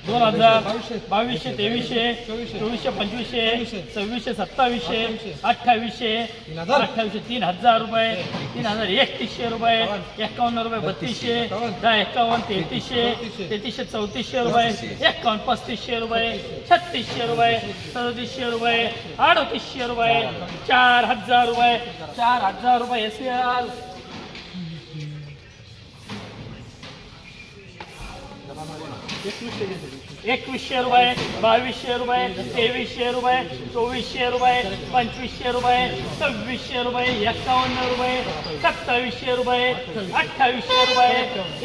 दोन हजार बावीसशे तेवीसशे चोवीसशे पंचवीसशे सव्वीसशे सत्तावीसशे अठ्ठावीसशे अठ्ठावीसशे तीन हजार रुपये तीन हजार एकतीसशे रुपये एकावन्न रुपये बत्तीसशे दहा एकावन्न तेहतीसशे तेहतीसशे चौतीसशे रुपये एकावन्न पस्तीसशे रुपये छत्तीसशे रुपये सदतीसशे रुपये अडतीसशे रुपये चार हजार रुपये चार हजार रुपये एस एकवीसशे रुपये बावीसशे रुपये तेवीसशे रुपये चोवीसशे रुपये पंचवीसशे रुपये सव्वीसशे रुपये एकावन्न रुपये सत्तावीसशे रुपये अठ्ठावीसशे रुपये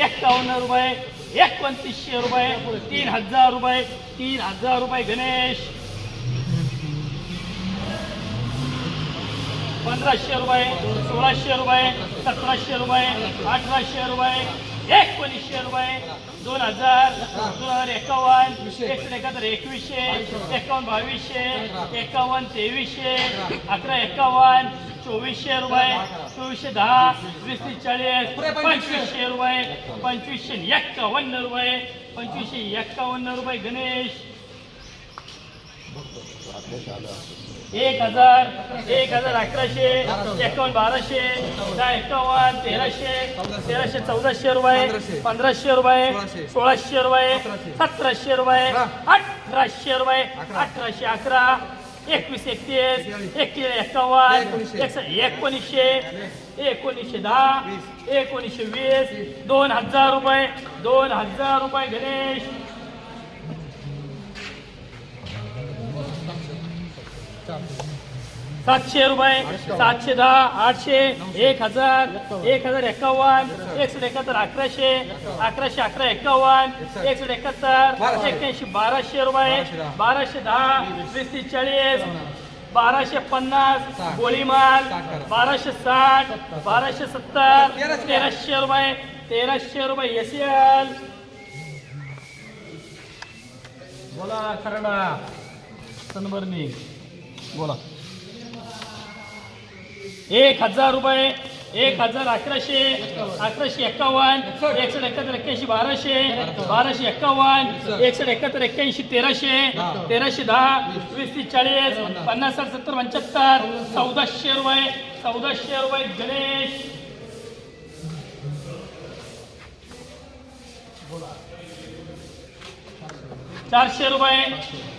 एकावन्न रुपये एकोणतीसशे रुपये तीन हजार रुपये तीन हजार रुपये गणेश. पंधराशे रुपये सोळाशे रुपये सतराशे रुपये अठराशे रुपये एकोणीसशे रुपये दोन हजार दोन हजार एकावन्न एकशे एकाहत्तर एकवीसशे एकावन्न बावीसशे एकावन्न तेवीसशे अकरा एकावन्न चोवीसशे रुपये चोवीसशे दहा वीस तीस चाळीस पंचवीसशे रुपये पंचवीसशे एक्कावन्न रुपये पंचवीसशे एक्कावन्न रुपये गणेश एक हजार एक हजार अकराशे एकावन्न बाराशे दहा एकावन्न तेराशे तेराशे चौदाशे रुपये पंधराशे रुपये सोळाशे रुपये सतराशे रुपये अठराशे रुपये अठराशे अकरा एकवीस एकतीस एकतीस एकावन्न एकशे एकोणीसशे एकोणीसशे दहा एकोणीसशे वीस दोन हजार रुपये दोन हजार रुपये गणेश सातशे रुपये सातशे दहा आठशे एक हजार एक हजार एकावन्न एकशे एकाहत्तर अकराशे अकराशे अकरा एकावन्न एकशे एकाहत्तर एक्क्याऐंशी बाराशे रुपये बाराशे दहा वीस तीस चाळीस बाराशे पन्नास गोळीमाल बाराशे साठ बाराशे सत्तर तेराशे रुपये तेराशे रुपये एस एल बोला खरडा सनबर्नी बोला. एक हजार रुपये एक हजार अकराशे अकराशे एक्कावन्न एकशे एकाहत्तर एक्क्याऐंशी बाराशे बाराशे एक्कावन्न एकशे एकाहत्तर एक्क्याऐंशी तेराशे तेराशे दहा वीस तीस चाळीस पन्नास साठ सत्तर पंच्याहत्तर चौदाशे रुपये चौदाशे रुपये गणेश. चारशे रुपये.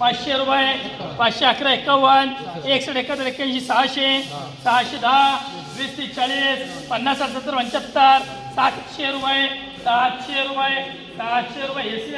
पाचशे रुपये पाचशे अकरा एकावन्न एकसष्ट एकाहत्तर एक्क्याऐंशी सहाशे सहाशे दहा वीस तीस चाळीस पन्नास साठ सत्तर पंच्याहत्तर सातशे रुपये सातशे रुपये सातशे रुपये एस